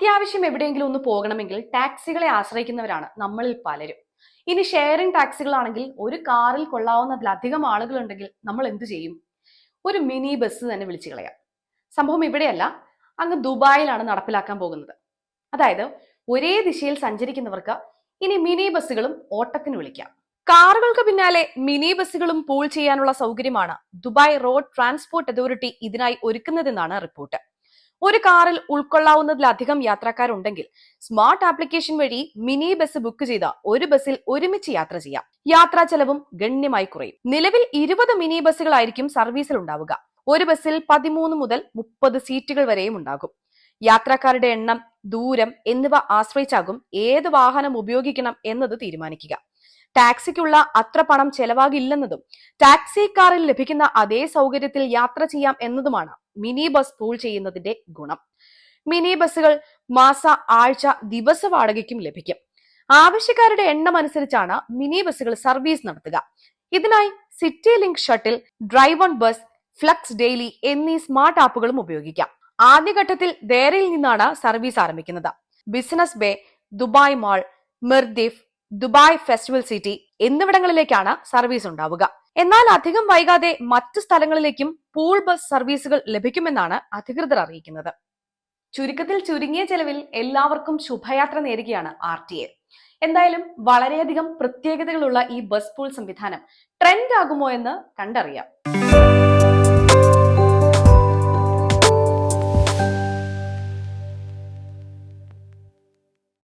അത്യാവശ്യം എവിടെയെങ്കിലും ഒന്ന് പോകണമെങ്കിൽ ടാക്സികളെ ആശ്രയിക്കുന്നവരാണ് നമ്മളിൽ പലരും. ഇനി ഷെയറിംഗ് ടാക്സികളാണെങ്കിൽ ഒരു കാറിൽ കൊള്ളാവുന്നതിലധികം ആളുകളുണ്ടെങ്കിൽ നമ്മൾ എന്തു ചെയ്യും? ഒരു മിനി ബസ് തന്നെ വിളിച്ചു കളയാം. സംഭവം ഇവിടെയല്ല അങ്ങ് ദുബായിലാണ് നടപ്പിലാക്കാൻ പോകുന്നത്. അതായത് ഒരേ ദിശയിൽ സഞ്ചരിക്കുന്നവർക്ക് ഇനി മിനി ബസ്സുകളും ഓട്ടത്തിന് വിളിക്കാം. കാറുകൾക്ക് പിന്നാലെ മിനി ബസ്സുകളും പൂൾ ചെയ്യാനുള്ള സൗകര്യമാണ് ദുബായ് റോഡ് ട്രാൻസ്പോർട്ട് അതോറിറ്റി ഇതിനായി ഒരുക്കുന്നതെന്നാണ് റിപ്പോർട്ട്. ഒരു കാറിൽ ഉൾക്കൊള്ളാവുന്നതിലധികം യാത്രക്കാരുണ്ടെങ്കിൽ സ്മാർട്ട് ആപ്ലിക്കേഷൻ വഴി മിനി ബസ് ബുക്ക് ചെയ്ത ഒരു ബസ്സിൽ ഒരുമിച്ച് യാത്ര ചെയ്യാം. യാത്രാ ചെലവും ഗണ്യമായി കുറയും. നിലവിൽ ഇരുപത് മിനി ബസ്സുകളായിരിക്കും സർവീസിൽ ഉണ്ടാവുക. ഒരു ബസ്സിൽ പതിമൂന്ന് മുതൽ മുപ്പത് സീറ്റുകൾ വരെയും ഉണ്ടാകും. യാത്രക്കാരുടെ എണ്ണം ദൂരം എന്നിവ ആശ്രയിച്ചാകും ഏത് വാഹനം ഉപയോഗിക്കണം എന്നത് തീരുമാനിക്കുക. ടാക്സിക്കുള്ള അത്ര പണം ചെലവാകില്ലെന്നതും ടാക്സി കാറിൽ ലഭിക്കുന്ന അതേ സൗകര്യത്തിൽ യാത്ര ചെയ്യാം എന്നതുമാണ് മിനി ബസ് പൂൾ ചെയ്യുന്നതിന്റെ ഗുണം. മിനി ബസ്സുകൾ മാസ ആഴ്ച ദിവസ വാടകയ്ക്കും ലഭിക്കും. ആവശ്യക്കാരുടെ എണ്ണം അനുസരിച്ചാണ് മിനി ബസ്സുകൾ സർവീസ് നടത്തുക. ഇതിനായി city link shuttle drive on bus flux daily എന്നീ സ്മാർട്ട് ആപ്പുകളും ഉപയോഗിക്കാം. ആദ്യഘട്ടത്തിൽ ദേരയിൽ നിന്നാണ് സർവീസ് ആരംഭിക്കുന്നത്. Business bay Dubai mall Mirdif Dubai festival city എന്നിവിടങ്ങളിലേക്കാണ് service ഉണ്ടാവുക. എന്നാൽ അധികം വൈകാതെ മറ്റ് സ്ഥലങ്ങളിലേക്കും പൂൾ ബസ് സർവീസുകൾ ലഭിക്കുമെന്നാണ് അധികൃതർ അറിയിക്കുന്നത്. ചുരുക്കത്തിൽ ചുരുങ്ങിയ ചെലവിൽ എല്ലാവർക്കും ശുഭയാത്ര നേരുകയാണ് ആർ ടി എ. എന്തായാലും വളരെയധികം പ്രത്യേകതകളുള്ള ഈ ബസ് പൂൾ സംവിധാനം ട്രെൻഡ് ആകുമോ എന്ന് കണ്ടറിയാം.